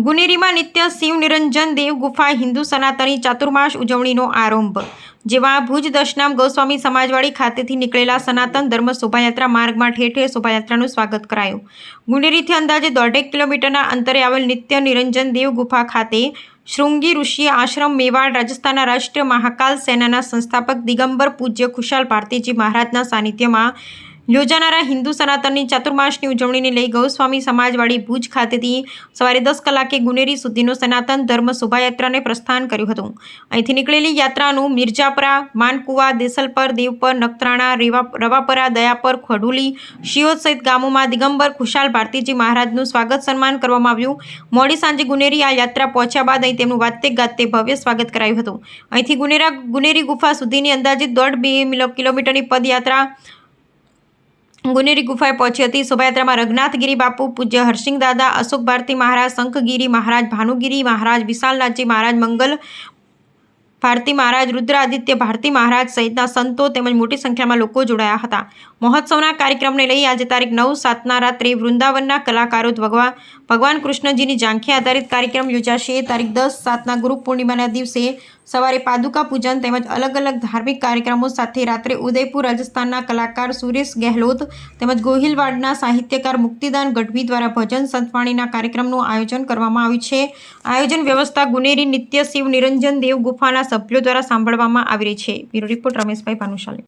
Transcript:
ગુનેરીમાં નિત્ય શિવ, નિરંજન, દેવ, ગુફા, હિન્દુ, સનાતની ચાતુર્માસ ઉજવણીનો આરંભ. જેમાં ભુજ દશનામ ગોસ્વામી સમાજવાડી ખાતેથી નીકળેલા સનાતન ધર્મ શોભાયાત્રા માર્ગમાં ઠેર ઠેર શોભાયાત્રાનું સ્વાગત કરાયું. ગુનેરીથી અંદાજે દોઢેક કિલોમીટરના અંતરે આવેલ નિત્ય નિરંજન દેવ ગુફા ખાતે શૃંગી ઋષિ આશ્રમ મેવાડ રાજસ્થાનના રાષ્ટ્રીય મહાકાલ સેનાના સંસ્થાપક દિગંબર પૂજ્ય ખુશાલ ભારતીજી મહારાજના સાનિધ્યમાં યોજાનારા હિન્દુ સનાતનની ચાતુર્માસની ઉજવણીને લઈ ગૌસ્વામી સમાજવાડી ભુજ ખાતેથી સવારે દસ કલાકે ગુનેરી સુધીનો સનાતન ધર્મ શોભાયાત્રાને પ્રસ્થાન કર્યું હતું. અહીંથી નીકળેલી યાત્રાનું મિર્જાપરા, માનકુવા, દેસલપર, દેવપર, નખત્રાણા, રેવા, રવાપરા, દયાપર, ખડુલી, શિયોદ સહિત ગામોમાં દિગંબર, ખુશાલ ભારતીજી મહારાજનું સ્વાગત સન્માન કરવામાં આવ્યું. મોડી સાંજે ગુનેરી આ યાત્રા પહોંચ્યા બાદ અહીં તેમનું વાતે ગાતે ભવ્ય સ્વાગત કરાયું હતું. અહીંથી ગુનેરા, ગુનેરી ગુફા સુધીની અંદાજિત દોઢ બે કિલોમીટરની પદયાત્રા ગુનેરી ગુફાએ પહોંચી હતી. શોભાયાત્રામાં રઘનાથગીરી બાપુ, પૂજ્ય હરસિંહ દાદા અશોક ભારતી મહારાજ, શંખગીરી મહારાજ, ભાનુગીરી મહારાજ, વિશાલનાથજી મહારાજ, મંગલ ભારતી મહારાજ રુદ્ર આદિત્ય ભારતી મહારાજ સહિતના સંતો તેમજ મોટી સંખ્યામાં લોકો જોડાયા હતા. મહોત્સવના કાર્યક્રમને લઈ આજે તારીખ નવ સાતના રાત્રે વૃંદાવનના કલાકારો ભગવાન ભગવાન કૃષ્ણજીની ઝાંખી આધારિત કાર્યક્રમ યોજાશે. તારીખ દસ સાતના ગુરુ પૂર્ણિમાના દિવસે સવારે પાદુકા પૂજન તેમજ અલગ અલગ ધાર્મિક કાર્યક્રમો સાથે રાત્રે ઉદયપુર રાજસ્થાનના કલાકાર સુરેશ ગેહલોત તેમજ ગોહિલવાડના સાહિત્યકાર મુક્તિદાન ગઢવી દ્વારા ભજન સંતવાણીના કાર્યક્રમનું આયોજન કરવામાં આવ્યું છે. આયોજન વ્યવસ્થા ગુનેરી નિત્ય શિવ નિરંજન દેવ ગુફાના સભ્યો દ્વારા સાંભળવામાં આવી રહી છે. Bureau report Rameshbhai Bhanushali.